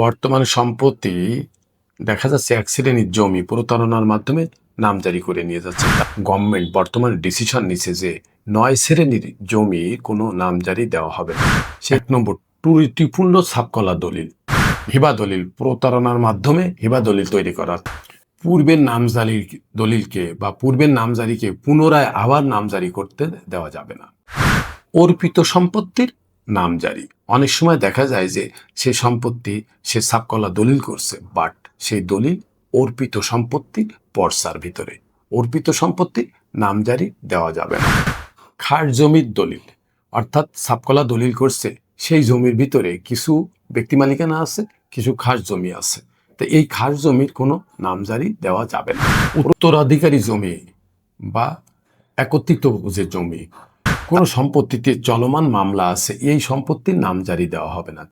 বর্তমানে সম্পত্তি দেখা যাচ্ছে শ্রেণির জমি প্রতারণার মাধ্যমে নামজারি করে নিয়ে যাচ্ছে। গভর্নমেন্ট বর্তমানে ডিসিশন নিছে যে নয় শ্রেণির জমি কোনো নামজারি দেওয়া হবে না। এক নম্বর ত্রুটিপূর্ণ সাবকলা দলিল। হিবা দলিল প্রতারণার মাধ্যমে হিবা দলিল তৈরি করা। পূর্বের নামজারির দলিলকে বা পূর্বের নামজারিকে পুনরায় আবার নামজারি করতে দেওয়া যাবে না। অর্পিত সম্পত্তির নামজারি অনেক সময় দেখা যায় যে সে সম্পত্তি সে সাবকলা দলিল করছে বাট সেই দলিল অর্পিত সম্পত্তি পর্সার ভিতরে। অর্পিত সম্পত্তি নামজারি দেওয়া যাবে না। খাস জমির দলিল, অর্থাৎ সাবকলা দলিল করছে, সেই জমির ভিতরে কিছু ব্যক্তি মালিকানা আছে, কিছু খাস জমি আছে। তো এই খাস জমির কোনো নামজারি দেওয়া যাবে না। উত্তরাধিকারী জমি বা একত্রিত যে জমি কোনো সম্পত্তিতে চলমান মামলা আছে এই সম্পত্তির নাম জারি দেওয়া হবে না।